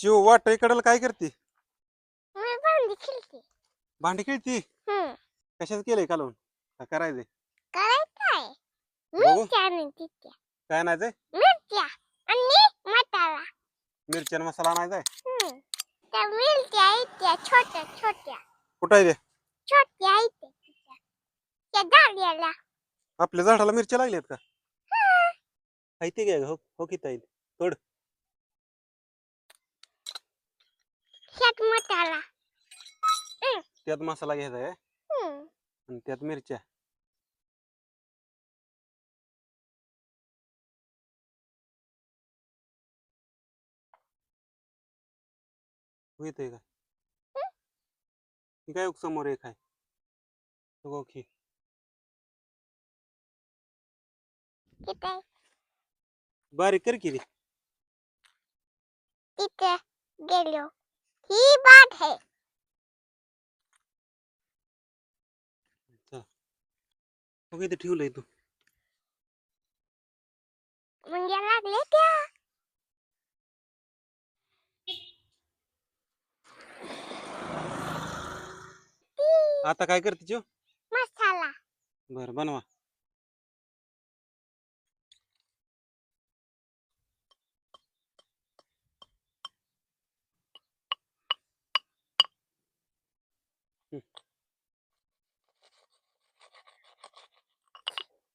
चिव वाट इकडला काय करते? मी भांडी खेळते. भांडी खेळती? हम्म. कशाच केलंय कालवून का करायचंय? करायचंय. बघू. मिरच्या काय आणायचंय? मिरच्या आणि मटाला मिरची आणि मसाला आणायचाय? हम्म. त्या मिरच्या आहेत त्या छोट्या छोट्या. कुठं आहे रे छोट्या आहेत त्या तिथ्या. त्या झाडाला. आपल्या झाडाला मिरच्या लागल्यात का? आहे ते काय? हो हो किती आहे ह्यात मटाला त्यात मसाला घ्यायचा आहे हम्म. आणि त्यात मिरच्या. येतोय का? ही काय समोर एक आहे. तो की. तिथे बारीक कर की रे. तिथे गेलो. ही बाग आहे. हो इथे ठेवलंय तू. म्हणजे लागले त्या. आता काय करते चिव मसाला बर बनवा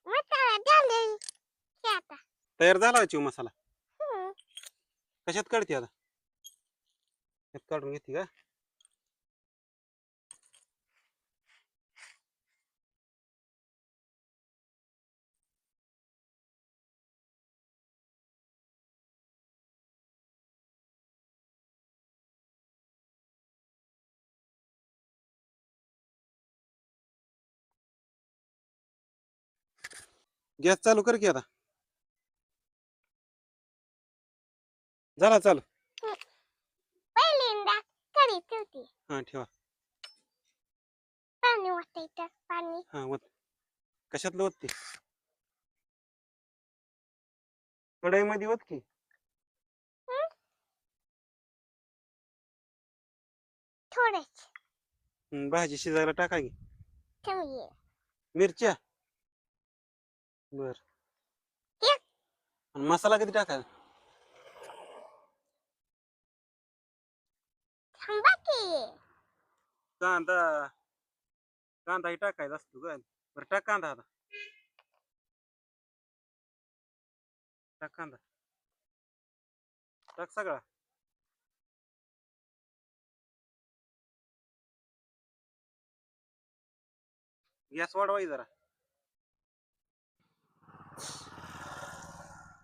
मसाला झाले हे आता तयार झाला चिव मसाला. कशात काढते आता? यात काढून घेते का? गॅस चालू कर की आता. झाला चालू. पहिल्यांदा ठेवते? हा ठेवा. पाणी वाटायचं पाणी. हा वत कशातलं वत ते कढईमध्ये वत की? थोडंच. हं, भाजी शिजायला टाका की. मिरच्या? बर. एक. आणि मसाला किती टाकायचा? थांबा की. कांदा कांदाही टाकायचा असतो का बरं टाक कांदा आता. टाक कांदा. टाक सगळा. गॅस वाढवाय जरा.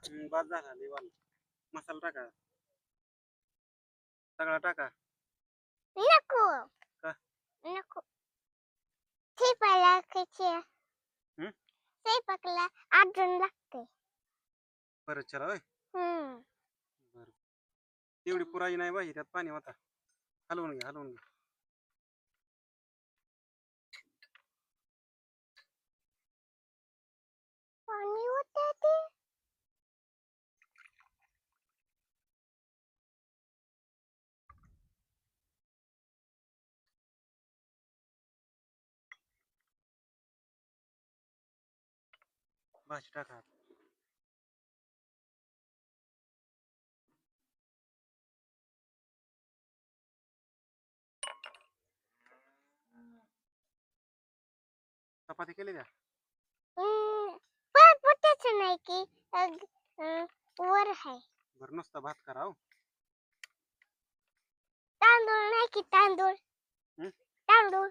हम्म, बाद झाला लय वाढला. मसाला टाका. सगळा टाका. नको का? नको स्वयंपाकाचे हं? स्वयंपाकला अजून लागते परत चला होय हम्म तेवढी पुराई नाही पाहिजे त्यात पाणी होता हलवून घ्या हलवून घ्या टाका आता. चपाती केली का? हम्म, पण पुठाच नाही की अग- अं, वर आहे. बरं नुसता भात करा हो. तांदूळ नाही की तांदूळ. हं? तांदूळ.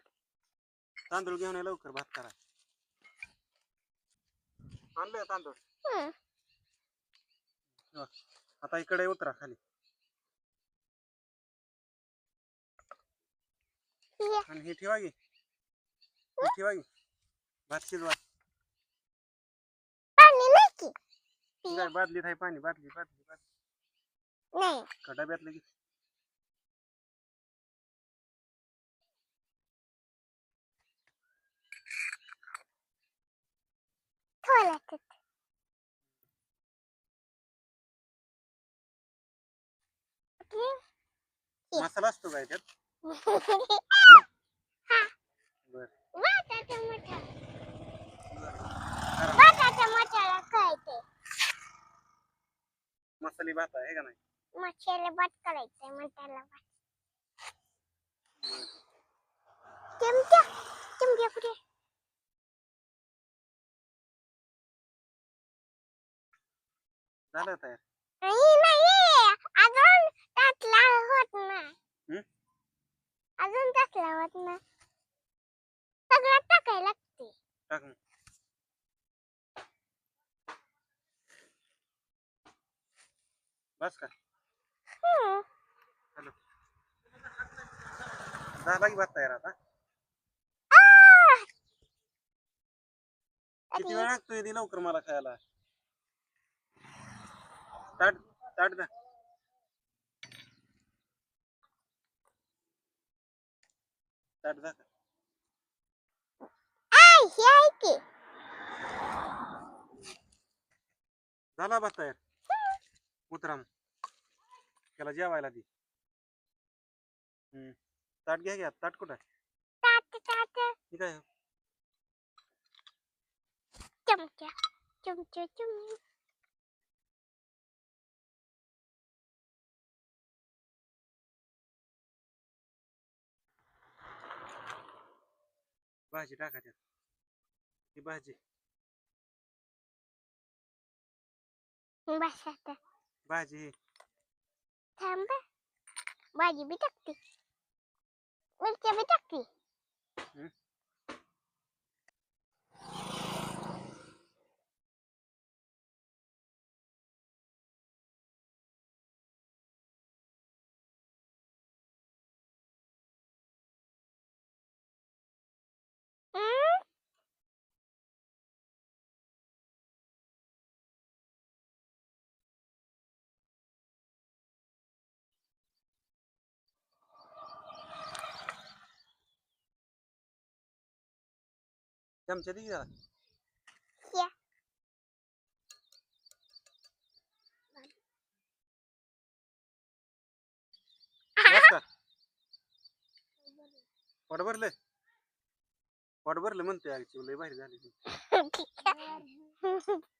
तांदूळ घेऊन या लवकर भात करा. आणले तांदूळ. आता इकडे उतरा खाली. आणि हे ठेवा की. हे ठेवा की. भात. शिजवा पाणी नाही की. काय बादलीत आहे पाणी बादली बादली बादली. नाही. का डब्यातलं की. थोडं की मसाला असतो काय त्यात बर. मसाली भात आहे का नाही? मच्छीला भात करायचंय मटारला भात. झालं तयार? नाही नाही. अजून त्यातला होत ना हं? अजून त्यातला होत ना सगळं टाकायला लागते. टाक मग. बस का. हॅलो. झाला की भात तयार आता! किती वेळ लागतोय ती लवकर मला खायला? ताट ताट द्या ताट का? आय, हे की। झाला भात तयार। उतरा. त्याला जेवायला दे। हम्म ताट घ्या घ्या ताट कुठं आहे? ताट ताट हे काय चमचा चमचा चमचा। भाजी टाका त्यात ही भाजी बस आता भाजी ही. थांब भाजी बी टाकते मिरच्या बी टाकते हं? हं? चमचा दे की जरा या. बस का पोट भरलं पोट भरलं म्हणते actually लय भारी झाली ठीक आहे.